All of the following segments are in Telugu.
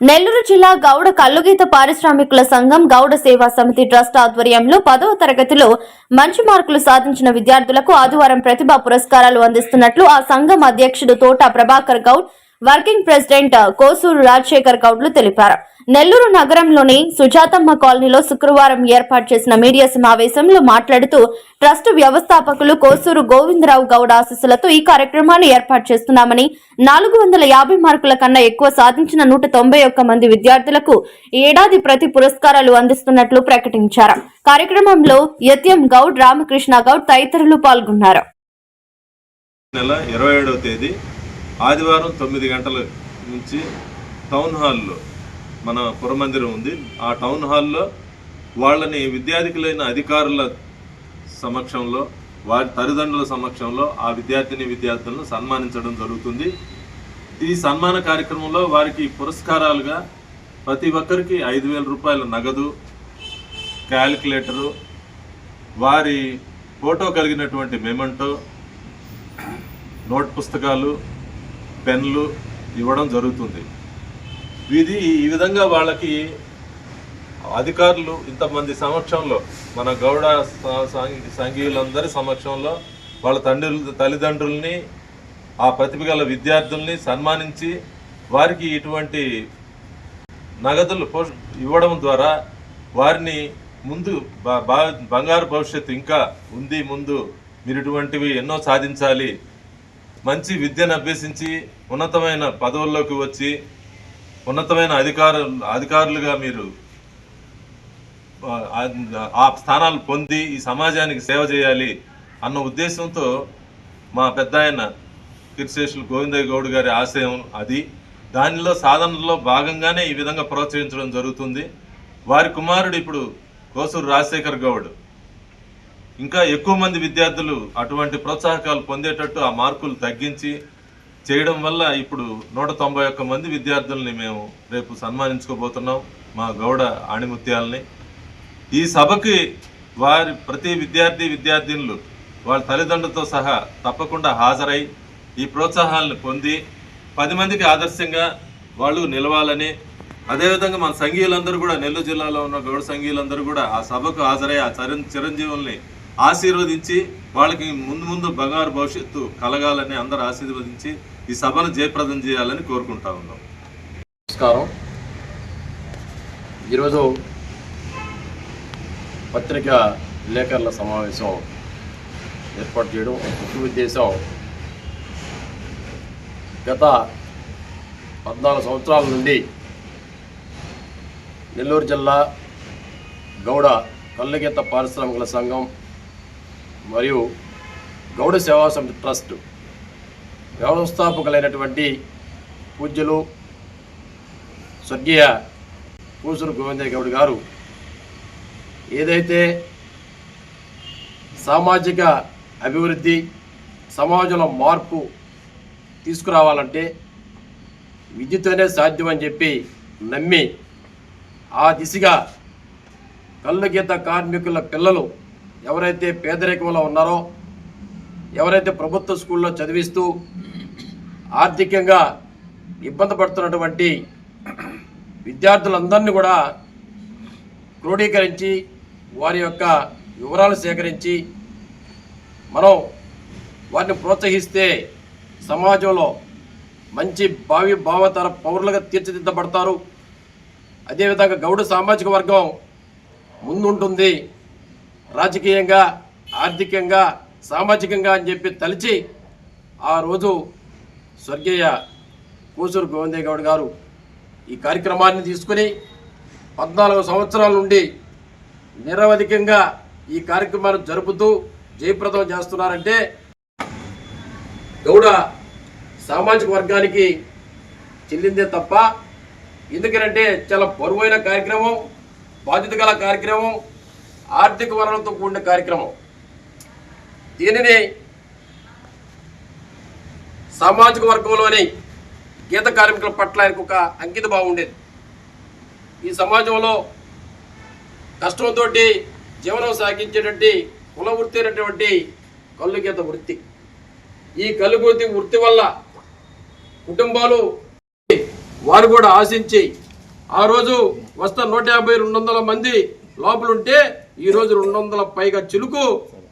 నెల్లూరు జిల్లా గౌడ కల్లుగీత పారిశ్రామికుల సంఘం గౌడ సేవా సమితి ట్రస్ట్ ఆధ్వర్యంలో పదవ తరగతిలో మంచి మార్కులు సాధించిన విద్యార్థులకు ఆదివారం ప్రతిభా పురస్కారాలు అందిస్తున్నట్లు ఆ సంఘం అధ్యక్షుడు తోట ప్రభాకర్ గౌడ్ వర్కింగ్ ప్రెసిడెంట్ కోసూరు రాజశేఖర్ గౌడ్లు తెలిపారు. నెల్లూరు నగరంలోని సుజాతమ్మ కాలనీలో శుక్రవారం ఏర్పాటు చేసిన మీడియా సమావేశంలో మాట్లాడుతూ ట్రస్ట్ వ్యవస్థాపకులు కోసూరు గోవిందరావు గౌడ్ ఆశీస్సులతో ఈ కార్యక్రమాన్ని ఏర్పాటు చేస్తున్నామని నాలుగు వందల యాభై మార్కుల కన్నా ఎక్కువ సాధించిన నూట తొంభై ఒక్క మంది విద్యార్థులకు ఏడాది ప్రతి పురస్కారాలు అందిస్తున్నట్లు ప్రకటించారు. కార్యక్రమంలో యత్యం గౌడ్ రామకృష్ణ గౌడ్ తదితరులు పాల్గొన్నారు. నెల ఇరవై ఏడవ తేదీ ఆదివారం తొమ్మిది గంటల నుంచి టౌన్ హాల్లో మన పురమందిరం ఉంది. ఆ టౌన్ హాల్లో వాళ్ళని విద్యార్థికులైన అధికారుల సమక్షంలో వారి తల్లిదండ్రుల సమక్షంలో ఆ విద్యార్థిని విద్యార్థులను సన్మానించడం జరుగుతుంది. ఈ సన్మాన కార్యక్రమంలో వారికి పురస్కారాలుగా ప్రతి ఒక్కరికి ఐదు వేల రూపాయల నగదు క్యాలిక్యులేటరు వారి ఫోటో కలిగినటువంటి మెమెంటో నోట్ పుస్తకాలు పెన్లు ఇవ్వడం జరుగుతుంది. ఇది ఈ విధంగా వాళ్ళకి అధికారులు ఇంతమంది సమక్షంలో మన గౌడ సంఘీయులందరి సమక్షంలో వాళ్ళ తండ్రులు తల్లిదండ్రుల్ని ఆ ప్రతిభ గల విద్యార్థుల్ని సన్మానించి వారికి ఇటువంటి నగదులు పోష్- ఇవ్వడం ద్వారా వారిని ముందు బంగారు భవిష్యత్తు ఇంకా ఉంది ముందు మీరు ఇటువంటివి ఎన్నో సాధించాలి. మంచి విద్యను అభ్యసించి ఉన్నతమైన పదవుల్లోకి వచ్చి ఉన్నతమైన అధికారు అధికారులుగా మీరు ఆ, స్థానాలు పొంది ఈ సమాజానికి సేవ చేయాలి అన్న ఉద్దేశంతో మా పెద్ద ఆయన కిర్శేషులు గోవిందయ్య గౌడ్ గారి ఆశయం అది. దానిలో సాధనలో భాగంగానే ఈ విధంగా ప్రోత్సహించడం జరుగుతుంది. వారి కుమారుడు ఇప్పుడు కోసూరు రాజశేఖర్ గౌడ్. ఇంకా ఎక్కువ మంది విద్యార్థులు అటువంటి ప్రోత్సాహకాలు పొందేటట్టు ఆ మార్కులు తగ్గించి చేయడం వల్ల ఇప్పుడు నూట తొంభై ఒక్క మంది విద్యార్థుల్ని మేము రేపు సన్మానించుకోబోతున్నాం మా గౌడ ఆణిముత్యాలని. ఈ సభకి వారి ప్రతి విద్యార్థి విద్యార్థినులు వాళ్ళ తల్లిదండ్రులతో సహా తప్పకుండా హాజరై ఈ ప్రోత్సాహాలను పొంది పది మందికి ఆదర్శంగా వాళ్ళు నిలవాలని అదేవిధంగా మన సంఘీయులందరూ కూడా నెల్లూరు జిల్లాలో ఉన్న గౌడ సంఘీయులందరూ కూడా ఆ సభకు హాజరై ఆ చిరం చిరంజీవుల్ని ఆశీర్వదించి వాళ్ళకి ముందు ముందు బంగారు భవిష్యత్తు కలగాలని అందరు ఆశీర్వదించి ఈ సభను జయప్రదం చేయాలని కోరుకుంటా ఉన్నాం. నమస్కారం. ఈరోజు పత్రికా విలేకరుల సమావేశం ఏర్పాటు చేయడం ముఖ్య ఉద్దేశం గత పద్నాలుగు సంవత్సరాల నుండి నెల్లూరు జిల్లా గౌడ కళ్ళగీత పారిశ్రామికుల సంఘం మరియు గౌడ సేవా సమితి ట్రస్ట్ వ్యవస్థాపకులైనటువంటి పూజ్యులు స్వర్గీయ పూసూరు గోవిందయ్య గౌడ్ గారు ఏదైతే సామాజిక అభివృద్ధి సమాజంలో మార్పు తీసుకురావాలంటే విద్యతోనే అని చెప్పి నమ్మి ఆ దిశగా కళ్ళు గీత కార్మికుల పిల్లలు ఎవరైతే పేదరికంలో ఉన్నారో ఎవరైతే ప్రభుత్వ స్కూల్లో చదివిస్తూ ఆర్థికంగా ఇబ్బంది పడుతున్నటువంటి విద్యార్థులందరినీ కూడా క్రోడీకరించి వారి యొక్క వివరాలు సేకరించి మనం వారిని ప్రోత్సహిస్తే సమాజంలో మంచి భావి భావతర పౌరులుగా తీర్చిదిద్దబడతారు. అదేవిధంగా గౌడ సామాజిక వర్గం ముందుంటుంది. రాజకీయంగా ఆర్థికంగా సామాజికంగా అని చెప్పి తలిచి ఆ రోజు స్వర్గీయ కూసూరు గోవిందే గౌడ్ గారు ఈ కార్యక్రమాన్ని తీసుకుని పద్నాలుగు సంవత్సరాల నుండి నిరవధికంగా ఈ కార్యక్రమాన్ని జరుపుతూ జయప్రదం చేస్తున్నారంటే గౌడ సామాజిక వర్గానికి చెల్లిందే తప్ప ఎందుకంటే చాలా బరువైన కార్యక్రమం బాధ్యత గల కార్యక్రమం ఆర్థిక వనరులతో కూడిన కార్యక్రమం. దీనిని సామాజిక వర్గంలోని గీత కార్మికుల పట్ల ఆయనకు ఒక అంకిత భావం ఉండేది. ఈ సమాజంలో కష్టంతో జీవనం సాగించేటువంటి కుల వృత్తి అయినటువంటి కళ్ళు గీత వృత్తి. ఈ కళ్ళు వృత్తి వల్ల కుటుంబాలు వారు కూడా ఆశించి ఆ రోజు వస్తా నూట యాభై రెండు వందల మంది లోపలుంటే ఈరోజు రెండు వందల పైగా చిలుకు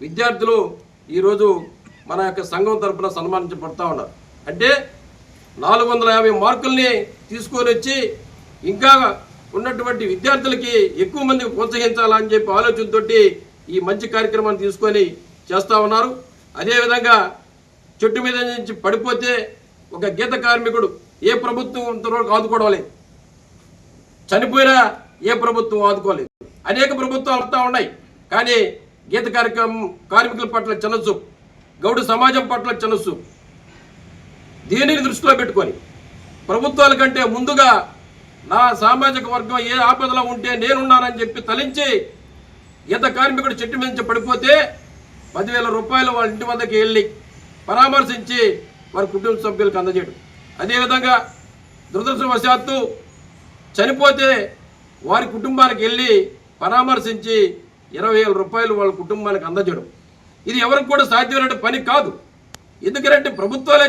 విద్యార్థులు ఈరోజు మన యొక్క సంఘం తరపున సన్మానించబడతా ఉన్నారు. అంటే నాలుగు వందల యాభై మార్కుల్ని తీసుకొని వచ్చి ఇంకా ఉన్నటువంటి విద్యార్థులకి ఎక్కువ మందికి ప్రోత్సహించాలని చెప్పి ఆలోచనతోటి ఈ మంచి కార్యక్రమాన్ని తీసుకొని చేస్తూ ఉన్నారు. అదేవిధంగా చెట్టు మీద నుంచి పడిపోతే ఒక గీత కార్మికుడు ఏ ప్రభుత్వం ఇంతవరకు ఆదుకోవడం లేదు. చనిపోయినా ఏ ప్రభుత్వం ఆదుకోలేదు. అనేక ప్రభుత్వాలు వస్తూ ఉన్నాయి. కానీ గీత కార్యక్రమం కార్మికుల పట్ల చిన్నచు గౌడ సమాజం పట్ల చిన్నచు దీనిని దృష్టిలో పెట్టుకొని ప్రభుత్వాల కంటే ముందుగా నా సామాజిక వర్గం ఏ ఆపదలో ఉంటే నేనున్నానని చెప్పి తలించి ఈత కార్మికుడు చెట్టు మీద నుంచి పడిపోతే పదివేల రూపాయలు వాళ్ళ ఇంటి వద్దకు వెళ్ళి పరామర్శించి వారి కుటుంబ సభ్యులకు అందజేయడం. అదేవిధంగా దురదృష్టవశాత్తు చనిపోతే వారి కుటుంబానికి వెళ్ళి పరామర్శించి ఇరవై వేల రూపాయలు వాళ్ళ కుటుంబానికి అందజేయడం. ఇది ఎవరికి కూడా సాధ్యమైన పని కాదు. ఎందుకంటే ప్రభుత్వాలే